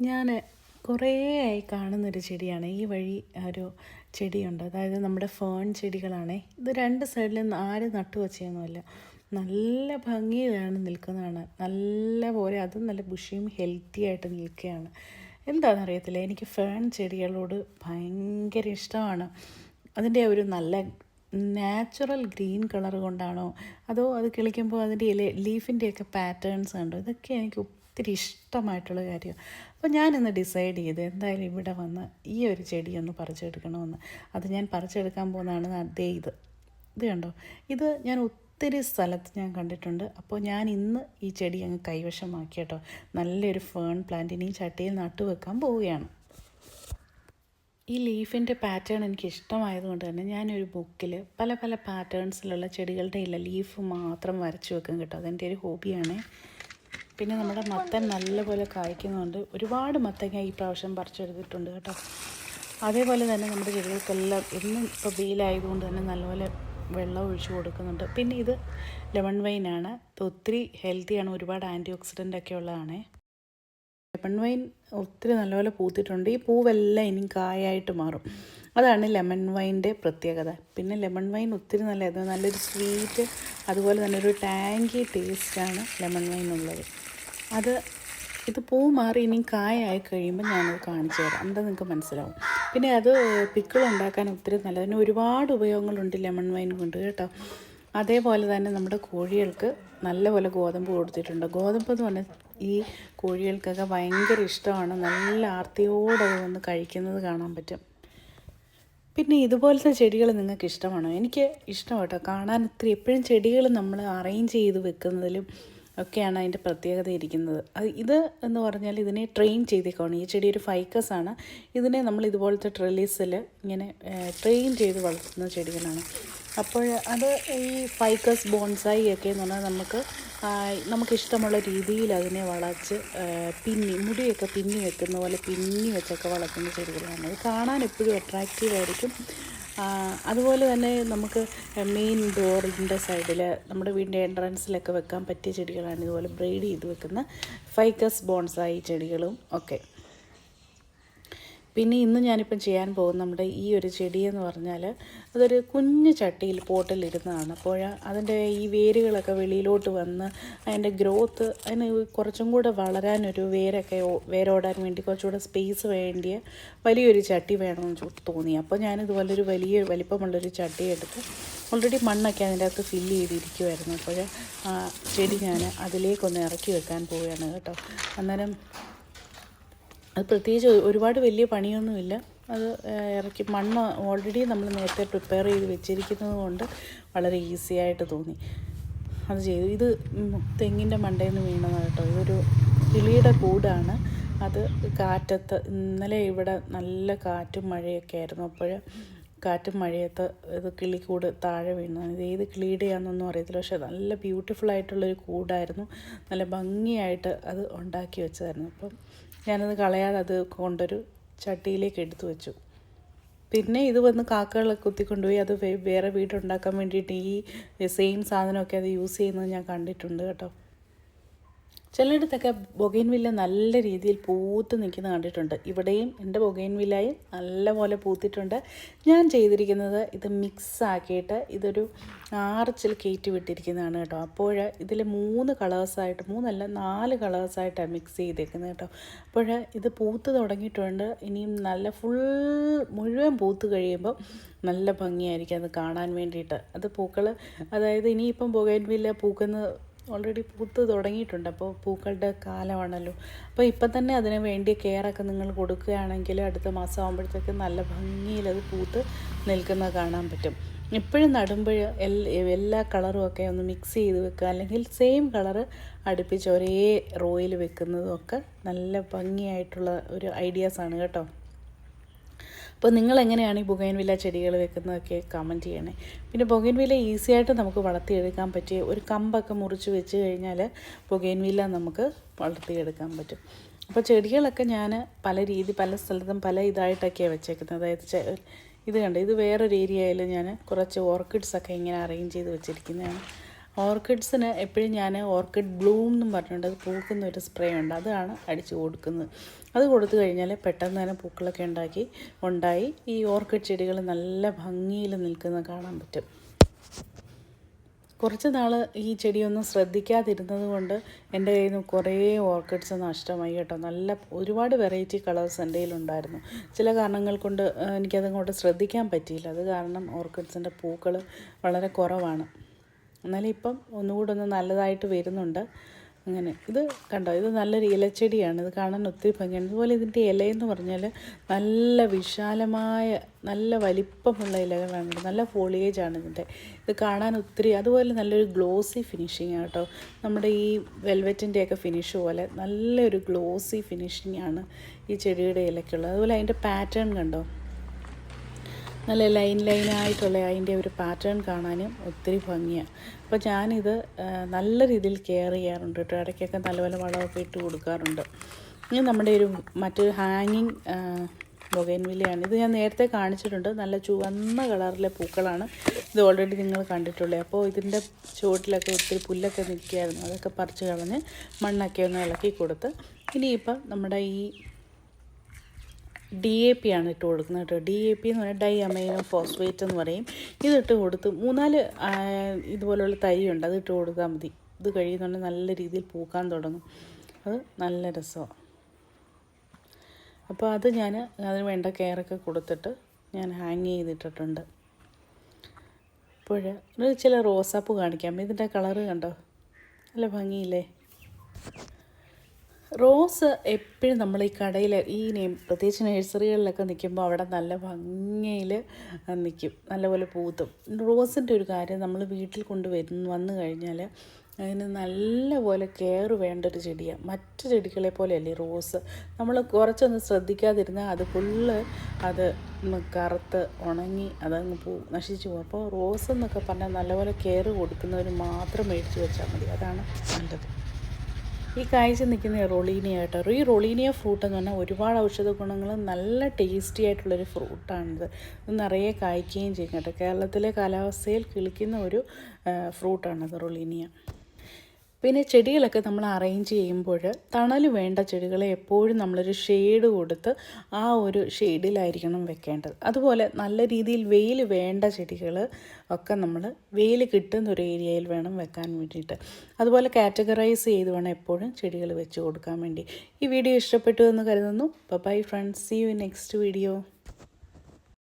ഞാൻ കുറേ ആയി കാണുന്നൊരു ചെടിയാണ്. ഈ വഴി ഒരു ചെടിയുണ്ട്. അതായത് നമ്മുടെ ഫേൺ ചെടികളാണേ. ഇത് രണ്ട് സൈഡിലും ആരും നട്ടു വച്ചതൊന്നുമല്ല നല്ല ഭംഗിയിലാണ് നിൽക്കുന്നതാണ്. നല്ല പോലെ അതും നല്ല ബുഷിയും ഹെൽത്തി ആയിട്ട് നിൽക്കുകയാണ്. എന്താണെന്ന് അറിയത്തില്ല എനിക്ക് ഫേൺ ചെടികളോട് ഭയങ്കര ഇഷ്ടമാണ്. അതിന്റെ ഒരു നല്ല നാച്ചുറൽ ഗ്രീൻ കളർ കൊണ്ടാണോ അതോ അത് കിളിക്കുമ്പോൾ അതിന്റെ ഇല ലീഫിന്റെയൊക്കെ പാറ്റേൺസ് ഉണ്ടോ ഇതൊക്കെ എനിക്ക് ഒത്തിരി ഇഷ്ടമായിട്ടുള്ള കാര്യമാണ് അപ്പോൾ ഞാനിന്ന് ഡിസൈഡ് ചെയ്ത് എന്തായാലും ഇവിടെ വന്ന് ഈ ഒരു ചെടി ഒന്ന് പറിച്ചെടുക്കണമെന്ന്. അത് ഞാൻ പറിച്ചെടുക്കാൻ പോകുന്നതാണ് അതേ ഇത്. ഇത് കണ്ടോ? ഇത് ഞാൻ ഒത്തിരി സ്ഥലത്ത് ഞാൻ കണ്ടിട്ടുണ്ട്. അപ്പോൾ ഞാൻ ഇന്ന് ഈ ചെടി അങ്ങ് കൈവശമാക്കി കേട്ടോ. നല്ലൊരു ഫേൺ പ്ലാന്റിനെ ചട്ടിയിൽ നട്ടു വെക്കാൻ പോവുകയാണ്. ഈ ലീഫിന്റെ പാറ്റേൺ എനിക്ക് ഇഷ്ടമായതുകൊണ്ട് തന്നെ ഞാനൊരു ബുക്കിൽ പല പല പാറ്റേൺസിലുള്ള ചെടികളുടെ ഇല്ല ലീഫ് മാത്രം വരച്ചു വെക്കും കേട്ടോ. അതെന്റെ ഒരു ഹോബിയാണ് പിന്നെ നമ്മുടെ മത്തൻ നല്ലപോലെ കായ്ക്കുന്നുണ്ട് ഒരുപാട് മത്തങ്ങ ഈ പ്രാവശ്യം പറിച്ചെടുത്തിട്ടുണ്ട് കേട്ടോ. അതേപോലെ തന്നെ നമ്മുടെ ചെടികൾക്കെല്ലാം എന്നും ഇപ്പോൾ വെയിലായതുകൊണ്ട് തന്നെ നല്ലപോലെ വെള്ളം ഒഴിച്ചു കൊടുക്കുന്നുണ്ട്. പിന്നെ ഇത് ലെമൺ വൈനാണ് ഇത് ഒത്തിരി ഹെൽത്തിയാണ് ഒരുപാട് ആന്റി ഓക്സിഡന്റ് ഒക്കെ ഉള്ളതാണ്. ലെമൺ വൈൻ ഒത്തിരി നല്ലപോലെ പൂത്തിട്ടുണ്ട്. ഈ പൂവെല്ലാം ഇനി കായായിട്ട് മാറും. അതാണ് ലെമൺ വൈന്റെ പ്രത്യേകത. പിന്നെ ലെമൺ വൈൻ ഒത്തിരി നല്ല നല്ലൊരു സ്വീറ്റ് അതുപോലെ തന്നെ ഒരു ടാങ്കി ടേസ്റ്റാണ് ലെമൺ വൈൻ ഉള്ളത്. അത് ഇത് പൂ മാറി ഇനി കായായി കഴിയുമ്പോൾ ഞാനത് കാണിച്ചു തരാം. എന്താ നിങ്ങൾക്ക് മനസ്സിലാവും. പിന്നെ അത് പിക്കിൾ ഉണ്ടാക്കാൻ ഒത്തിരി നല്ല അതിന് ഒരുപാട് ഉപയോഗങ്ങളുണ്ട് ലെമൺ വൈൻ കൊണ്ട് കേട്ടോ. അതേപോലെ തന്നെ നമ്മുടെ കോഴികൾക്ക് നല്ലപോലെ ഗോതമ്പ് കൊടുത്തിട്ടുണ്ട്. ഗോതമ്പ് എന്ന് പറഞ്ഞാൽ ഈ കോഴികൾക്കൊക്കെ ഭയങ്കര ഇഷ്ടമാണ്. നല്ല ആർത്തിയോടെ വന്ന് കഴിക്കുന്നത് കാണാൻ പറ്റും. പിന്നെ ഇതുപോലത്തെ ചെടികൾ നിങ്ങൾക്ക് ഇഷ്ടമാണോ? എനിക്ക് ഇഷ്ടം കേട്ടോ കാണാൻ ഒത്തിരി. എപ്പോഴും ചെടികൾ നമ്മൾ അറേഞ്ച് ചെയ്ത് വെക്കുന്നതിലും ഒക്കെയാണ് അതിന്റെ പ്രത്യേകത ഇരിക്കുന്നത്. അത് ഇത് എന്ന് പറഞ്ഞാൽ ഇതിനെ ട്രെയിൻ ചെയ്തേക്കാണ് ഈ ചെടി ഒരു ഫൈക്കസ് ആണ്. ഇതിനെ നമ്മൾ ഇതുപോലത്തെ ട്രെലീസിൽ ഇങ്ങനെ ട്രെയിൻ ചെയ്ത് വളർത്തുന്ന ചെടികളാണ്. അപ്പോൾ അത് ഈ ഫൈക്കസ് ബോൺസായി ഒക്കെ എന്ന് പറഞ്ഞാൽ നമുക്ക് നമുക്കിഷ്ടമുള്ള രീതിയിൽ അതിനെ വളച്ച് പിന്നി മുടിയൊക്കെ പിന്നി വെക്കുന്ന പോലെ പിന്നി വെച്ചൊക്കെ വളർത്തുന്ന ചെടികളാണ്. അത് കാണാൻ എപ്പോഴും അട്രാക്റ്റീവ് ആയിരിക്കും. അതുപോലെ തന്നെ നമുക്ക് മെയിൻ ഡോറിന്റെ സൈഡിൽ നമ്മുടെ വീടിന്റെ എൻട്രൻസിലൊക്കെ വെക്കാൻ പറ്റിയ ചെടികളാണ് ഇതുപോലെ ബ്രെയ്ഡ് ചെയ്ത് വെക്കുന്ന ഫൈക്കസ് ബോൺസായി ചെടികളും ഒക്കെ. പിന്നെ ഇന്ന് ഞാനിപ്പം ചെയ്യാൻ പോകുന്ന നമ്മുടെ ഈ ഒരു ചെടി എന്ന് പറഞ്ഞാൽ അതൊരു കുഞ്ഞു ചട്ടിയിൽ പോട്ടിലിരുന്നതാണ് അപ്പോൾ അതിന്റെ ഈ വേരുകളൊക്കെ വെളിയിലോട്ട് വന്ന് അതിന്റെ ഗ്രോത്ത് അതിന് കുറച്ചും കൂടെ വളരാനൊരു വേരൊക്കെ വേരോടാൻ വേണ്ടി കുറച്ചുകൂടെ സ്പേസ് വേണ്ടിയ വലിയൊരു ചട്ടി വേണമെന്ന് തോന്നി. അപ്പോൾ ഞാനിതുപോലെ ഒരു വലിയ വലിപ്പമുള്ളൊരു ചട്ടി എടുത്ത് ഓൾറെഡി മണ്ണൊക്കെ അതിന്റെ അകത്ത് ഫില്ല് ചെയ്തിരിക്കുമായിരുന്നു അപ്പോൾ ചെടി ഞാൻ അതിലേക്കൊന്ന് ഇറക്കി വെക്കാൻ പോവുകയാണ് കേട്ടോ. അന്നേരം അത് പ്രത്യേകിച്ച് ഒരുപാട് വലിയ പണിയൊന്നുമില്ല. അത് ഇറക്കി മണ്ണ് ഓൾറെഡി നമ്മൾ നേരത്തെ പ്രിപ്പയർ ചെയ്ത് വെച്ചിരിക്കുന്നത് കൊണ്ട് വളരെ ഈസി ആയിട്ട് തോന്നി. അത് ചെയ്തു. ഇത് തെങ്ങിന്റെ മണ്ടയിൽ നിന്ന് വീണതാണ് കേട്ടോ. ഇതൊരു കിളിയുടെ കൂടാണ്. അത് കാറ്റത്ത് ഇന്നലെ ഇവിടെ നല്ല കാറ്റും മഴയൊക്കെ ആയിരുന്നു. അപ്പോൾ കാറ്റും മഴയത്ത് ഇത് കിളിക്കൂട് താഴെ വീണതാണ്. ഇത് ഏത് കിളിയുടെയാണെന്നൊന്നും അറിയത്തില്ല. പക്ഷെ നല്ല ബ്യൂട്ടിഫുൾ ആയിട്ടുള്ളൊരു കൂടായിരുന്നു. നല്ല ഭംഗിയായിട്ട് അത് ഉണ്ടാക്കി വെച്ചതായിരുന്നു. അപ്പം ഞാനത് കളയാതെ അത് കൊണ്ടൊരു ചട്ടിയിലേക്ക് എടുത്തു വെച്ചു. പിന്നെ ഇത് വന്ന് കാക്കകളെ കുത്തിക്കൊണ്ടുപോയി അത് വേറെ വീടുണ്ടാക്കാൻ വേണ്ടിയിട്ട് ഈ സെയിം സാധനമൊക്കെ അത് യൂസ് ചെയ്യുന്നത് ഞാൻ കണ്ടിട്ടുണ്ട് കേട്ടോ. ചിലയിടത്തൊക്കെ ബൊഗൈൻവില്ല നല്ല രീതിയിൽ പൂത്ത് നിൽക്കുന്ന കണ്ടിട്ടുണ്ട്. ഇവിടെയും എന്റെ ബൊഗൈൻവില്ലയും നല്ലപോലെ പൂത്തിട്ടുണ്ട്. ഞാൻ ചെയ്തിരിക്കുന്നത് ഇത് മിക്സ് ആക്കിയിട്ട് ഇതൊരു ആർച്ചിൽ കയറ്റി വിട്ടിരിക്കുന്നതാണ് കേട്ടോ. അപ്പോൾ ഇതിൽ മൂന്ന് കളേഴ്സായിട്ട് മൂന്നല്ല നാല് കളേഴ്സായിട്ടാണ് മിക്സ് ചെയ്തേക്കുന്നത് കേട്ടോ. അപ്പോൾ ഇത് പൂത്ത് തുടങ്ങിയിട്ടുണ്ട്. ഇനിയും നല്ല ഫുൾ മുഴുവൻ പൂത്ത് കഴിയുമ്പോൾ നല്ല ഭംഗിയായിരിക്കും അത് കാണാൻ വേണ്ടിയിട്ട്. അത് പൂക്കൾ അതായത് ഇനിയിപ്പം ബൊഗൈൻവില്ല പൂക്കുന്ന ഓൾറെഡി പൂത്ത് തുടങ്ങിയിട്ടുണ്ട്. അപ്പോൾ പൂക്കളുടെ കാലമാണല്ലോ. അപ്പോൾ ഇപ്പം തന്നെ അതിന് വേണ്ടിയ കെയറൊക്കെ നിങ്ങൾ കൊടുക്കുകയാണെങ്കിൽ അടുത്ത മാസം ആകുമ്പോഴത്തേക്ക് നല്ല ഭംഗിയിൽ അത് പൂത്ത് നിൽക്കുന്നത് കാണാൻ പറ്റും. എപ്പോഴും നടുമ്പോൾ എല്ലാ കളറും ഒക്കെ ഒന്ന് മിക്സ് ചെയ്ത് വെക്കുക. അല്ലെങ്കിൽ സെയിം കളറ് അടുപ്പിച്ച് ഒരേ റോയിൽ വെക്കുന്നതും ഒക്കെ നല്ല ഭംഗിയായിട്ടുള്ള ഒരു ഐഡിയാസാണ് കേട്ടോ. അപ്പോൾ നിങ്ങൾ എങ്ങനെയാണ് ഈ ബൊഗൈൻവില്ല ചെടികൾ വെക്കുന്നതൊക്കെ കമന്റ് ചെയ്യണേ? പിന്നെ ബൊഗൈൻവില്ല ഈസി ആയിട്ട് നമുക്ക് വളർത്തിയെടുക്കാൻ പറ്റിയ ഒരു കമ്പൊക്കെ മുറിച്ച് വെച്ച് കഴിഞ്ഞാൽ ബൊഗൈൻവില്ല നമുക്ക് വളർത്തിയെടുക്കാൻ പറ്റും. അപ്പോൾ ചെടികളൊക്കെ ഞാൻ പല രീതി പല സ്ഥലത്തും പല ഇതായിട്ടൊക്കെയാണ് വെച്ചേക്കുന്നത്. അതായത് ഇത് കണ്ട്? ഇത് വേറൊരു ഏരിയയിൽ ഞാൻ കുറച്ച് ഓർക്കിഡ്സൊക്കെ ഇങ്ങനെ അറേഞ്ച് ചെയ്ത് വെച്ചിരിക്കുന്നതാണ്. ഓർക്കിഡ്സിന് എപ്പോഴും ഞാൻ ഓർക്കിഡ് ബ്ലൂം എന്നും പറഞ്ഞിട്ടുണ്ട് അത് പൂക്കുന്ന ഒരു സ്പ്രേ ഉണ്ട്. അതാണ് അടിച്ച് കൊടുക്കുന്നത്. അത് കൊടുത്തു കഴിഞ്ഞാൽ പെട്ടെന്ന് തന്നെ പൂക്കളൊക്കെ ഉണ്ടാക്കി ഉണ്ടായി. ഈ ഓർക്കിഡ് ചെടികൾ നല്ല ഭംഗിയിൽ നിൽക്കുന്നത് കാണാൻ പറ്റും. കുറച്ച് നാൾ ഈ ചെടിയൊന്നും ശ്രദ്ധിക്കാതിരുന്നത് കൊണ്ട് എന്റെ കയ്യിൽ നിന്ന് കുറേ ഓർക്കിഡ്സ് നഷ്ടമായി കേട്ടോ. നല്ല ഒരുപാട് വെറൈറ്റി കളേഴ്സ് എന്റെ കയ്യിലുണ്ടായിരുന്നു ചില കാരണങ്ങൾ കൊണ്ട് എനിക്കതങ്ങോട്ട് ശ്രദ്ധിക്കാൻ പറ്റിയില്ല. അത് കാരണം ഓർക്കിഡ്സിന്റെ പൂക്കൾ വളരെ കുറവാണ്. എന്നാലും ഇപ്പം ഒന്നുകൂടെ ഒന്ന് നല്ലതായിട്ട് വരുന്നുണ്ട്. അങ്ങനെ ഇത് കണ്ടോ? ഇത് നല്ലൊരു ഇലച്ചെടിയാണ്. ഇത് കാണാൻ ഒത്തിരി ഭംഗിയാണ്. അതുപോലെ ഇതിന്റെ ഇലയെന്ന് പറഞ്ഞാൽ നല്ല വിശാലമായ നല്ല വലിപ്പമുള്ള ഇലകളാണ് നല്ല ഫോളിയേജ് ആണ് ഇതിന്റെ. ഇത് കാണാൻ ഒത്തിരി അതുപോലെ നല്ലൊരു ഗ്ലോസി ഫിനിഷിങ് കേട്ടോ. നമ്മുടെ ഈ വെൽവെറ്റിന്റെയൊക്കെ ഫിനിഷ് പോലെ നല്ലൊരു ഗ്ലോസി ഫിനിഷിംഗ് ആണ് ഈ ചെടിയുടെ ഇലയ്ക്കുള്ളത് അതുപോലെ അതിന്റെ പാറ്റേൺ കണ്ടോ? നല്ല ലൈൻ ലൈനായിട്ടുള്ള അതിന്റെ ഒരു പാറ്റേൺ കാണാനും ഒത്തിരി ഭംഗിയാണ് അപ്പോൾ ഞാനിത് നല്ല രീതിയിൽ കെയർ ചെയ്യാറുണ്ട് കേട്ടോ. ഇടയ്ക്കൊക്കെ നല്ലപോലെ വളമൊക്കെ ഇട്ട് കൊടുക്കാറുണ്ട്. ഇനി നമ്മുടെ ഒരു മറ്റൊരു ഹാങ്ങിങ് ബൊഗൈൻവില്ലയാണ്. ഇത് ഞാൻ നേരത്തെ കാണിച്ചിട്ടുണ്ട്. നല്ല ചുവന്ന കളറിലെ പൂക്കളാണ് ഇത് ഓൾറെഡി നിങ്ങൾ കണ്ടിട്ടുള്ളത് അപ്പോൾ ഇതിന്റെ ചുവട്ടിലൊക്കെ ഒത്തിരി പുല്ലൊക്കെ നിൽക്കുകയായിരുന്നു. അതൊക്കെ പറിച്ച് കളഞ്ഞ് മണ്ണൊക്കെ ഒന്ന് ഇളക്കി കൊടുത്ത്. ഇനിയിപ്പം നമ്മുടെ ഈ ഡി എ പി ആണ് ഇട്ട് കൊടുക്കുന്നത് കേട്ടോ. ഡി എ പി എന്ന് പറഞ്ഞാൽ ഡൈ അമൈനോ ഫോസ്ഫേറ്റ് എന്ന് പറയും. ഇതിട്ട് കൊടുത്ത് മൂന്നാൽ ഇതുപോലുള്ള തൈയുണ്ട്. അത് ഇട്ട് കൊടുത്താൽ മതി. ഇത് കഴിയുന്നുണ്ടെങ്കിൽ നല്ല രീതിയിൽ പൂക്കാൻ തുടങ്ങും. അത് നല്ല രസമാണ് അപ്പോൾ അത് ഞാൻ അതിന് വേണ്ട കെയറൊക്കെ കൊടുത്തിട്ട് ഞാൻ ഹാങ് ചെയ്തിട്ടിട്ടുണ്ട്. അപ്പോൾ ചില റോസാപ്പ് കാണിക്കാം. ഇതിന്റെ കളറ് കണ്ടോ? നല്ല ഭംഗിയില്ലേ? റോസ് എപ്പോഴും നമ്മൾ ഈ കടയിൽ ഈ പ്രത്യേകിച്ച് നഴ്സറികളിലൊക്കെ നിൽക്കുമ്പോൾ അവിടെ നല്ല ഭംഗിയിൽ നിൽക്കും നല്ലപോലെ പൂത്തും. റോസിന്റെ ഒരു കാര്യം നമ്മൾ വീട്ടിൽ കൊണ്ട് വരുന്ന വന്നു കഴിഞ്ഞാൽ അതിന് നല്ലപോലെ കെയർ വേണ്ട ഒരു ചെടിയാണ് മറ്റു ചെടികളെ പോലെയല്ലേ റോസ്. നമ്മൾ കുറച്ചൊന്ന് ശ്രദ്ധിക്കാതിരുന്നാൽ അത് ഫുള്ള് അത് കറുത്ത് ഉണങ്ങി അതങ്ങ് പൂ നശിച്ചു പോകും. അപ്പോൾ റോസ് എന്നൊക്കെ പറഞ്ഞാൽ നല്ലപോലെ കെയർ കൊടുക്കുന്നവർ മാത്രം മേടിച്ച് വെച്ചാൽ മതി. അതാണ് നല്ലത്. ഈ കായ്ച്ച് നിൽക്കുന്ന റൊളീനിയ കേട്ടോ ഈ റൊളീനിയ ഫ്രൂട്ട് എന്ന് പറഞ്ഞാൽ ഒരുപാട് ഔഷധ ഗുണങ്ങളും നല്ല ടേസ്റ്റി ആയിട്ടുള്ളൊരു ഫ്രൂട്ടാണിത് ഇത് നിറയെ കായ്ക്കുകയും ചെയ്യും കേട്ടോ. കേരളത്തിലെ കാലാവസ്ഥയിൽ കിളിക്കുന്ന ഒരു ഫ്രൂട്ടാണിത് റൊളീനിയ. പിന്നെ ചെടികളൊക്കെ നമ്മൾ അറേഞ്ച് ചെയ്യുമ്പോൾ തണൽ വേണ്ട ചെടികളെ എപ്പോഴും നമ്മളൊരു ഷെയ്ഡ് കൊടുത്ത് ആ ഒരു ഷെയ്ഡിലായിരിക്കണം വെക്കേണ്ടത്. അതുപോലെ നല്ല രീതിയിൽ വെയിൽ വേണ്ട ചെടികൾ ഒക്കെ നമ്മൾ വെയിൽ കിട്ടുന്ന ഒരു ഏരിയയിൽ വേണം വെക്കാൻ വേണ്ടിയിട്ട്. അതുപോലെ കാറ്റഗറൈസ് ചെയ്ത് വേണം എപ്പോഴും ചെടികൾ വെച്ച് കൊടുക്കാൻ വേണ്ടി. ഈ വീഡിയോ ഇഷ്ടപ്പെട്ടു എന്ന് കരുതുന്നു. Bye friends see you next video